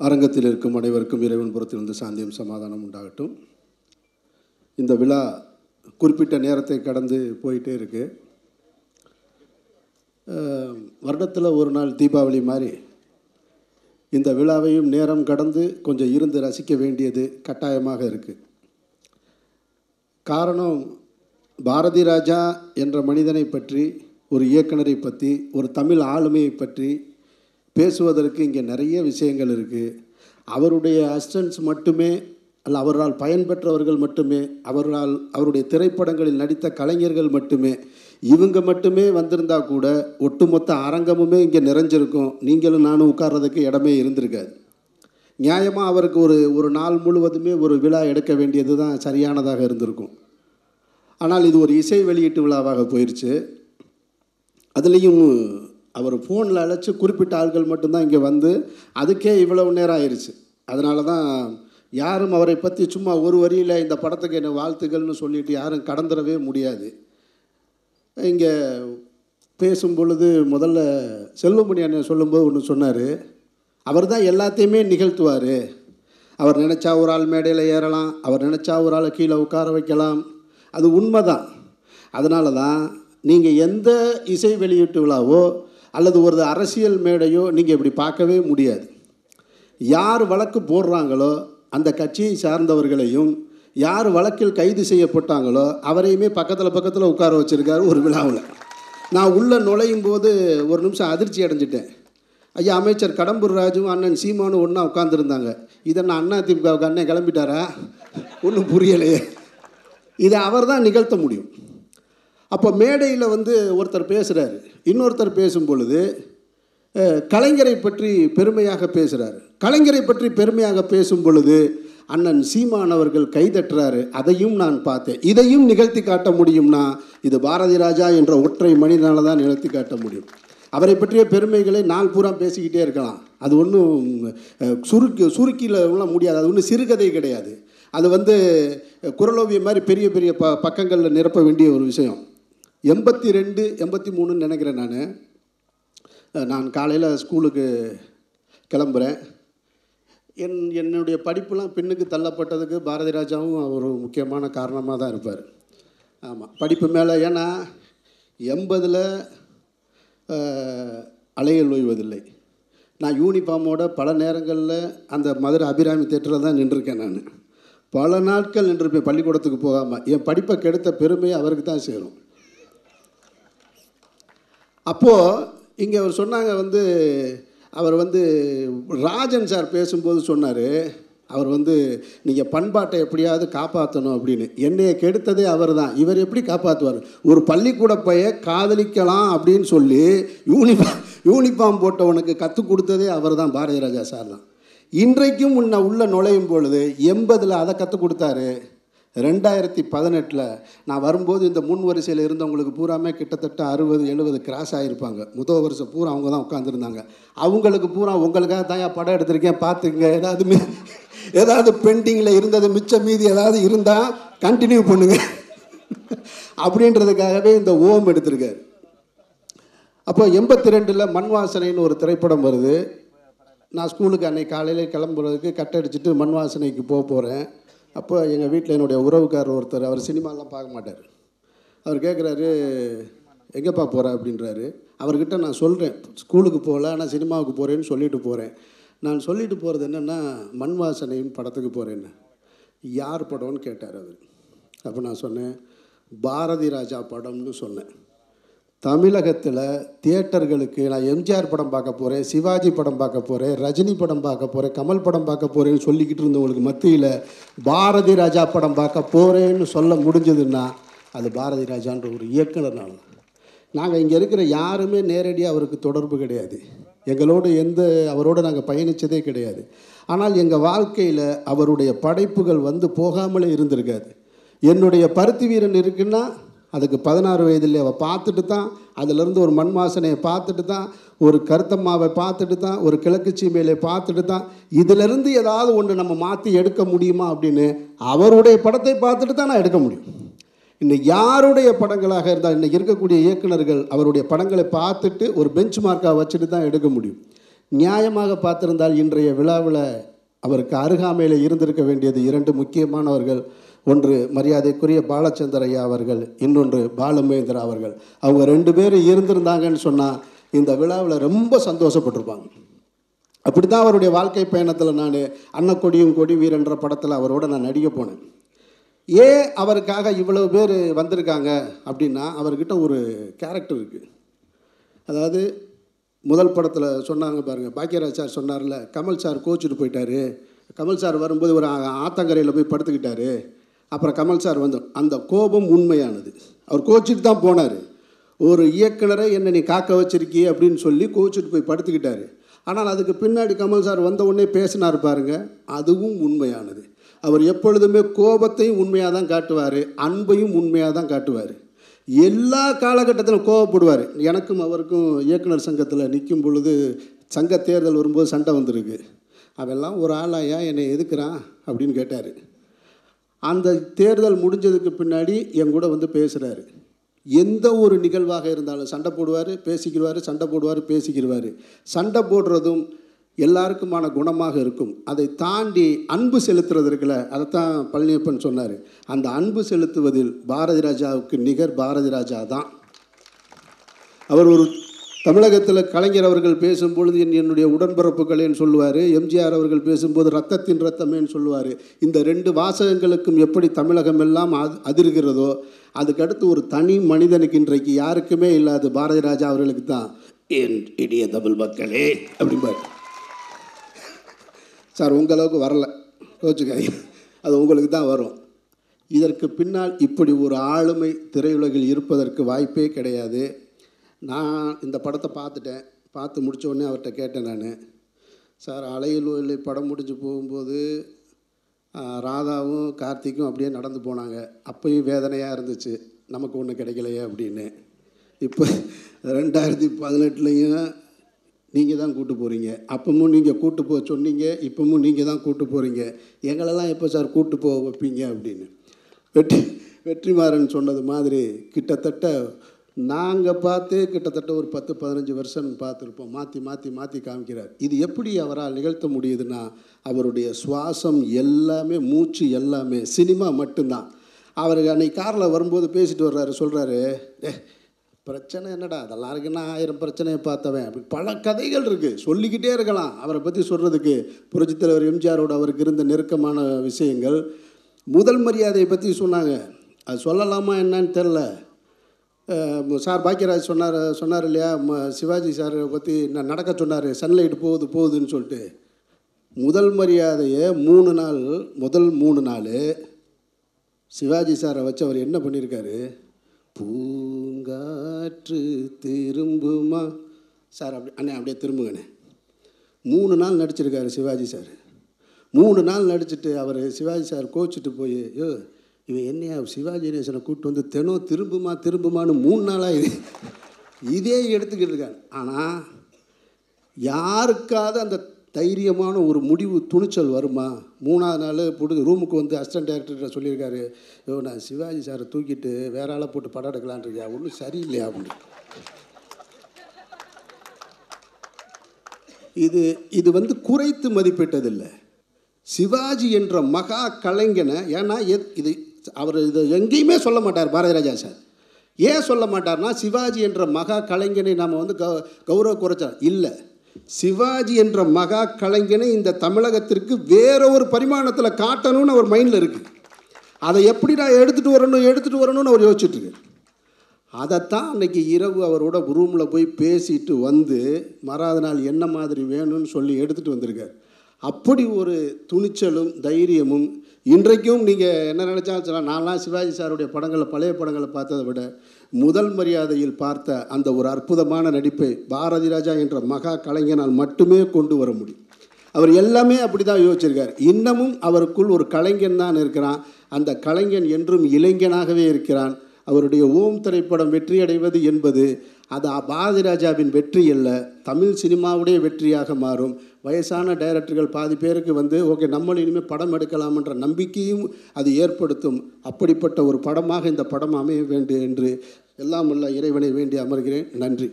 அரங்கத்தில் இருக்கும் அனைவருக்கும் இறைவன் புறத்திலிருந்து சாந்தியம் சமாதானம் உண்டாகட்டும். இந்த விழா குறிப்பிட்ட நேரத்தை கடந்து போயிட்டே இருக்கு. வருடத்தில் ஒரு நாள் தீபாவளி மாதிரி இந்த விழாவையும் நேரம் கடந்து கொஞ்சம் இருந்து ரசிக்க வேண்டியது கட்டாயமாக இருக்குது காரணம் பாரதி ராஜா என்ற மனிதனை பற்றி ஒரு இயக்குனரை பற்றி ஒரு தமிழ் ஆளுமையை பற்றி பேசுவதற்கு இங்கே நிறைய விஷயங்கள் இருக்குது அவருடைய அசிஸ்டன்ஸ் மட்டுமே அல்ல அவரால் பயன்பெற்றவர்கள் மட்டுமே அவரால் அவருடைய திரைப்படங்களில் நடித்த கலைஞர்கள் மட்டுமே இவங்க மட்டுமே வந்திருந்தா கூட ஒட்டுமொத்த அரங்கமுமே இங்கே நிறைஞ்சிருக்கும். நீங்களும் நானும் உட்கார்றதுக்கு இடமே இருந்திருக்காது. நியாயமாக அவருக்கு ஒரு ஒரு நாள் முழுவதுமே ஒரு விழா எடுக்க வேண்டியது தான் சரியானதாக இருந்திருக்கும். ஆனால் இது ஒரு இசை வெளியீட்டு விழாவாக போயிடுச்சு அதுலேயும் அவர் ஃபோனில் அழைச்சி குறிப்பிட்ட ஆட்கள் மட்டும்தான் இங்கே வந்து அதுக்கே இவ்வளவு நேரம் ஆயிடுச்சு அதனால தான் யாரும் அவரை பற்றி சும்மா ஒரு வரியில் இந்த படத்துக்கு என்ன வாழ்த்துக்கள்னு சொல்லிட்டு யாரும் கடந்துடவே முடியாது. இங்கே பேசும் பொழுது முதல்ல செல்வமணி அண்ணன் சொல்லும்போது ஒன்று சொன்னார். அவர் தான் எல்லாத்தையுமே நிகழ்த்துவார். அவர் நினச்சா ஒரு ஆள் மேடையில் ஏறலாம் அவர் நினச்சா ஒரு ஆளை கீழே உட்கார வைக்கலாம். அது உண்மை தான் அதனால தான் நீங்கள் எந்த இசை வெளியீட்டு விழாவோ அல்லது ஒரு அரசியல் மேடையோ நீங்கள் இப்படி பார்க்கவே முடியாது. யார் வழக்கு போடுறாங்களோ அந்த கட்சியை சார்ந்தவர்களையும் யார் வழக்கில் கைது செய்யப்பட்டாங்களோ அவரையுமே பக்கத்தில் பக்கத்தில் உட்கார வச்சுருக்காரு ஒரு விழாவில். நான் உள்ளே நுழையும் போது ஒரு நிமிஷம் அதிர்ச்சி அடைஞ்சிட்டேன். ஐயா அமைச்சர் கடம்பூர் ராஜும் அண்ணன் சீமானும் ஒன்றா உட்காந்துருந்தாங்க இதை நான் அண்ணா திமுகவுக்கு அண்ணன் கிளம்பிட்டாரா? ஒன்றும் புரியலையே. இதை அவர் தான் நிகழ்த்த முடியும். அப்போ மேடையில் வந்து ஒருத்தர் பேசுகிறாரு இன்னொருத்தர் பேசும் பொழுது கலைஞரை பற்றி பெருமையாக பேசுகிறார் கலைஞரை பற்றி பெருமையாக பேசும் பொழுது அண்ணன் சீமான் அவர்கள் கைதட்டுறாரு அதையும் நான் பார்த்தேன். இதையும் நிகழ்த்தி காட்ட முடியும்னா இது பாரதி ராஜா என்ற ஒற்றை மனிதனால தான் நிகழ்த்தி காட்ட முடியும். அவரை பற்றிய பெருமைகளை நாள் பூரா பேசிக்கிட்டே இருக்கலாம். அது ஒன்றும் சுருக்கி சுருக்கியில் உள்ள முடியாது. அது ஒன்றும் சிறுகதை கிடையாது. அது வந்து குரலோவியம் மாதிரி பெரிய பெரிய ப பக்கங்களில் நிரப்ப வேண்டிய ஒரு விஷயம். எண்பத்தி ரெண்டு எண்பத்தி மூணுன்னு நினைக்கிறேன் நான். நான் காலையில் ஸ்கூலுக்கு கிளம்புறேன். என் என்னுடைய படிப்புலாம் பின்னுக்கு தள்ளப்பட்டதுக்கு பாரதி ராஜாவும் ஒரு முக்கியமான காரணமாக தான் இருப்பார். ஆமாம் படிப்பு மேலே ஏன்னா எண்பதில் அலைகள் ஓய்வதில்லை நான் யூனிஃபார்மோட பல நேரங்களில் அந்த மதுரை அபிராமி தேட்டரில் தான் நின்றுருக்கேன் நான். பல நாட்கள் நின்றுருப்பேன் பள்ளிக்கூடத்துக்கு போகாமல் என் படிப்பை கெடுத்த பெருமையை அவருக்கு தான் சேரும். அப்போது இங்கே அவர் சொன்னாங்க வந்து அவர் வந்து ராஜன் சார் பேசும்போது சொன்னார் அவர் வந்து நீங்கள் பண்பாட்டை எப்படியாவது காப்பாற்றணும் அப்படின்னு. என்னையை கெடுத்ததே அவர் தான் இவர் எப்படி காப்பாற்றுவார் ஒரு பள்ளிக்கூட பைய காதலிக்கலாம் அப்படின்னு சொல்லி யூனிஃபார்ம் யூனிஃபார்ம் போட்டவனுக்கு கற்றுக் கொடுத்ததே அவர் தான் பாரதி ராஜா சார் தான் இன்றைக்கும் உன்னை உள்ளே நுழையும் பொழுது எண்பதில் அதை கற்றுக் கொடுத்தாரு. ரெண்டாயிரத்தி பதினெட்டில் நான் வரும்போது இந்த முன் வரிசையில் இருந்தவங்களுக்கு பூராமே கிட்டத்தட்ட அறுபது எழுபது கிராஸ் ஆகிருப்பாங்க முதல் வருஷம் பூரா அவங்க தான் உட்காந்துருந்தாங்க அவங்களுக்கு பூரா உங்களுக்காக தான் படம் எடுத்திருக்கேன் பார்த்துங்க ஏதாவது ஏதாவது பெண்டிங்கில் இருந்தது மிச்சம் மீதி ஏதாவது இருந்தால் கண்டினியூ பண்ணுங்க. அப்படின்றதுக்காகவே இந்த ஓம் எடுத்திருக்காரு. அப்போ எண்பத்தி ரெண்டில் மண் வாசனைன்னு ஒரு திரைப்படம் வருது. நான் ஸ்கூலுக்கு அன்னைக்கு காலையில் கிளம்புறதுக்கு கட் அடிச்சுட்டு மண் வாசனைக்கு போக போகிறேன் அப்போ எங்கள் வீட்டில் என்னுடைய உறவுக்காரர் ஒருத்தர் அவர் சினிமாலாம் பார்க்க மாட்டார். அவர் கேட்குறாரு எங்கேப்பா போகிற அப்படின்றாரு. அவர்கிட்ட நான் சொல்கிறேன் ஸ்கூலுக்கு போகல ஆனால் சினிமாவுக்கு போகிறேன்னு சொல்லிட்டு போகிறேன் நான் சொல்லிட்டு போகிறது என்னென்னா மண் படத்துக்கு போகிறேன்னு யார் படம்னு கேட்டார் அவர். அப்போ நான் சொன்னேன் பாரதி ராஜா படம்னு சொன்னேன். தமிழகத்தில் தியேட்டர்களுக்கு நான் எம்ஜிஆர் படம் பார்க்க போகிறேன் சிவாஜி படம் பார்க்க போகிறேன் ரஜினி படம் பார்க்க போகிறேன் கமல் படம் பார்க்க போகிறேன்னு சொல்லிக்கிட்டு இருந்தவங்களுக்கு மத்தியில் பாரதி ராஜா படம் பார்க்க போகிறேன்னு சொல்ல முடிஞ்சதுன்னா அது பாரதி ராஜான்ற ஒரு இயக்குனர்னால நாங்கள் இங்கே இருக்கிற யாருமே நேரடியாக அவருக்கு தொடர்பு கிடையாது. எங்களோடு எந்த அவரோடு நாங்கள் பயணித்ததே கிடையாது. ஆனால் எங்கள் வாழ்க்கையில் அவருடைய படைப்புகள் வந்து போகாமலே இருந்திருக்காது. என்னுடைய பருத்தி வீரன் இருக்குன்னா அதுக்கு பதினாறு வயதில் அவள் பார்த்துட்டு தான் அதிலிருந்து ஒரு மண் வாசனையை பார்த்துட்டு தான் ஒரு கருத்தம்மாவை பார்த்துட்டு தான் ஒரு கிழக்கு சீமையிலே பார்த்துட்டு தான் இதிலிருந்து ஏதாவது ஒன்று நம்ம மாற்றி எடுக்க முடியுமா அப்படின்னு அவருடைய படத்தை பார்த்துட்டு தான் நான் எடுக்க முடியும். இன்னைக்கு யாருடைய படங்களாக இருந்தால் இன்னைக்கு இருக்கக்கூடிய இயக்குனர்கள் அவருடைய படங்களை பார்த்துட்டு ஒரு பெஞ்ச் மார்க்காக வச்சுட்டு தான் எடுக்க முடியும். நியாயமாக பார்த்துருந்தால் இன்றைய விழாவில் அவருக்கு அருகாமையில் இருந்திருக்க வேண்டியது இரண்டு முக்கியமானவர்கள். ஒன்று மரியாதைக்குரிய பாலச்சந்தர் ஐயா அவர்கள் இன்னொன்று பாலுமேந்திரா அவர்கள். அவங்க ரெண்டு பேரும் இருந்திருந்தாங்கன்னு சொன்னால் இந்த விழாவில் ரொம்ப சந்தோஷப்பட்டிருப்பாங்க. அப்படி தான் அவருடைய வாழ்க்கை பயணத்தில் நான் அன்னக்கொடியும் கொடி வீரன்ற படத்தில் அவரோட நான் நடிக்க போனேன். ஏன் அவருக்காக இவ்வளவு பேர் வந்திருக்காங்க அப்படின்னா அவர்கிட்ட ஒரு கேரக்டர் இருக்குது அதாவது முதல் படத்தில் சொன்னாங்க பாருங்கள் பாக்கியராஜ் சார் சொன்னார்ல கமல் சார் கோச்சிட்டு போயிட்டாரு. கமல் சார் வரும்போது ஒரு ஆத்தங்கரையில் போய் படுத்துக்கிட்டாரு. அப்புறம் கமல் சார் வந்து அந்த கோபம் உண்மையானது. அவர் கோச்சிட்டு தான் போனார். ஒரு இயக்குனரை என்னை நீ காக்க வச்சிருக்கியே அப்படின்னு சொல்லி கோச்சிட்டு போய் படுத்துக்கிட்டாரு. ஆனால் அதுக்கு பின்னாடி கமல் சார் வந்த உடனே பேசினார் பாருங்க அதுவும் உண்மையானது. அவர் எப்பொழுதுமே கோபத்தையும் உண்மையாக தான் காட்டுவார் அன்பையும் உண்மையாக தான் காட்டுவார். எல்லா காலகட்டத்திலும் கோவப்படுவார் எனக்கும் அவருக்கும் இயக்குனர் சங்கத்தில் நிற்கும் பொழுது சங்க தேர்தல் வரும்போது சண்டை வந்திருக்கு. அவெல்லாம் ஒரு ஆளாயா என்னை எதுக்குறான் அப்படின்னு கேட்டார். அந்த தேர்தல் முடிஞ்சதுக்கு பின்னாடி என் கூட வந்து பேசுகிறாரு எந்த ஒரு நிகழ்வாக இருந்தாலும் சண்டை போடுவார் பேசிக்கிடுவார் சண்டை போடுவார் பேசிக்கிடுவார். சண்டை போடுறதும் எல்லாருக்குமான குணமாக இருக்கும். அதை தாண்டி அன்பு செலுத்துறது இருக்குல்ல அதைத்தான் பழனியப்பன் சொன்னார். அந்த அன்பு செலுத்துவதில் பாரதி ராஜாவுக்கு நிகர் பாரதி ராஜா தான். அவர் ஒரு தமிழகத்தில் கலைஞர் அவர்கள் பேசும்பொழுது என் என்னுடைய உடன்பிறப்புகளேன்னு சொல்லுவார்? எம்ஜிஆர் அவர்கள் பேசும்போது ரத்தத்தின் ரத்தமேன்னு சொல்லுவார்? இந்த ரெண்டு வாசகங்களுக்கும் எப்படி தமிழகம் எல்லாம் அதிர்கிறதோ அதுக்கடுத்து ஒரு தனி மனிதனுக்கு இன்றைக்கு யாருக்குமே இல்லாத பாரதி ராஜா அவர்களுக்கு தான் என் இடிய தமிழ் மக்களே அப்படிம்பார். சார் உங்களவுக்கு வரல. கோச்சுக்காதீங்க அது உங்களுக்கு தான் வரும். இதற்கு பின்னால் இப்படி ஒரு ஆளுமை திரையுலகில் இருப்பதற்கு வாய்ப்பே கிடையாது. நான் இந்த படத்தை பார்த்துட்டேன். பார்த்து முடிச்ச உடனே அவர்கிட்ட கேட்டேன் நான். சார் அலையில் இல்லை படம் முடிஞ்சு போகும்போது ராதாவும் கார்த்திக்கும் அப்படியே நடந்து போனாங்க. அப்பயும் வேதனையாக இருந்துச்சு. நமக்கு ஒன்றும் கிடைக்கலையே அப்படின்னு. இப்போ ரெண்டாயிரத்தி பதினெட்டுலேயும் நீங்கள் தான் கூட்டு போகிறீங்க அப்பவும் நீங்கள் கூட்டு போக சொன்னீங்க. இப்பவும் நீங்கள் தான் கூட்டு போகிறீங்க எங்களெல்லாம் எப்போ சார் கூட்டு போக வைப்பீங்க அப்படின்னு. வெற்றி வெற்றிமாறன் சொன்னது மாதிரி கிட்டத்தட்ட நாங்கள் பார்த்து கிட்டத்தட்ட ஒரு பத்து பதினஞ்சு வருஷம் பார்த்துருப்போம். மாற்றி மாற்றி மாற்றி காமிக்கிறார். இது எப்படி அவரால் நிகழ்த்த முடியுதுன்னா அவருடைய சுவாசம் எல்லாமே மூச்சு எல்லாமே சினிமா மட்டும்தான். அவர் அன்னைக்கு காரில் வரும்போது பேசிட்டு வர்றாரு சொல்கிறாரு ஏ பிரச்சனை என்னடா? அதெல்லாம் இருக்குன்னா ஆயிரம் பிரச்சனையை பார்த்தவன். அப்படி பல கதைகள் இருக்குது சொல்லிக்கிட்டே இருக்கலாம். அவரை பற்றி சொல்கிறதுக்கு புரட்சித் தலைவர் எம்ஜிஆரோட அவருக்கு இருந்த நெருக்கமான விஷயங்கள். முதல் மரியாதையை பற்றி சொன்னாங்க. அது சொல்லலாமா என்னன்னு தெரில சார் பாக்கியராஜ் சொன்னார் சொன்னார் இல்லையா? ம- சிவாஜி சாரை பற்றி நான் நடக்க சொன்னார். சன்லைட் போகுது போகுதுன்னு சொல்லிட்டு. முதல் மரியாதையை மூணு நாள் முதல் மூணு நாள் சிவாஜி சாரை வச்சு அவர் என்ன பண்ணியிருக்காரு பூங்காற்று திரும்புமா? சார் அப்படி அண்ணே அப்படியே திரும்புங்கண்ணே. மூணு நாள் நடிச்சிருக்காரு சிவாஜி சார். மூணு நாள் நடிச்சுட்டு அவர் சிவாஜி சார் கோச்சிட்டு போய் ஐயோ இவன் என்னையா சிவாஜி கணேசனை கூப்பிட்டு வந்து தினம் திரும்புமா திரும்புமான்னு மூணு நாளாக இது இதே எடுத்துக்கிட்டு இருக்காங்க ஆனால் யாருக்காவது அந்த தைரியமான ஒரு முடிவு துணிச்சல் வருமா? மூணாவது நாள் போட்டு ரூமுக்கு வந்து அசிஸ்டன்ட் டேரக்டர்கிட்ட சொல்லியிருக்காரு. ஐயோ நான் சிவாஜி சாரை தூக்கிட்டு வேற ஆளை போட்டு படம் எடுக்கலான் இருக்கியா? ஒன்றும் சரியில்லையா அப்படின்னு. இது இது வந்து குறைத்து மதிப்பிட்டதில்லை. சிவாஜி என்ற மகா கலைஞனை ஏன்னா எத்- இது அவர் இது எங்கேயுமே சொல்ல மாட்டார் பாரதிராஜா சார். ஏன் சொல்ல மாட்டார்னா சிவாஜி என்ற மகா கலைஞனை நாம் வந்து கௌ கௌரவ குறைச்சா இல்லை. சிவாஜி என்ற மகா கலைஞனை இந்த தமிழகத்திற்கு வேற ஒரு பரிமாணத்தில் காட்டணும்னு அவர் மைண்டில் இருக்குது அதை எப்படி நான் எடுத்துகிட்டு வரணும் எடுத்துகிட்டு வரணும்னு அவர் யோசிச்சுட்டு அதைத்தான் அன்னைக்கு இரவு அவரோட ரூமில் போய் பேசிட்டு வந்து மறாத நாள் என்ன மாதிரி வேணும்னு சொல்லி எடுத்துகிட்டு வந்திருக்கார். அப்படி ஒரு துணிச்சலும் தைரியமும் இன்றைக்கும் நீங்கள் என்ன நினச்சாலும் சொல்லலாம் நான்லாம் சிவாஜி சாருடைய படங்களை பழைய படங்களை பார்த்ததை விட முதல் மரியாதையில் பார்த்த அந்த ஒரு அற்புதமான நடிப்பை பாரதி ராஜா என்ற மகா கலைஞனால் மட்டுமே கொண்டு வர முடியும். அவர் எல்லாமே அப்படி தான் யோசிச்சிருக்கார். இன்னமும் அவருக்குள் ஒரு கலைஞன் தான் இருக்கிறான். அந்த கலைஞன் என்றும் இளைஞனாகவே இருக்கிறான். அவருடைய ஓம் திரைப்படம் வெற்றியடைவது என்பது அது பாரதி ராஜாவின் வெற்றி இல்லை தமிழ் சினிமாவுடைய வெற்றியாக மாறும். வயசான டைரக்டர்கள் பாதி பேருக்கு வந்து ஓகே நம்மளும் இனிமேல் படம் எடுக்கலாம்ன்ற நம்பிக்கையும் அது ஏற்படுத்தும். அப்படிப்பட்ட ஒரு படமாக இந்த படம் அமைய வேண்டும் என்று எல்லாம் உள்ள இறைவனை வேண்டி அமர்கிறேன். நன்றி.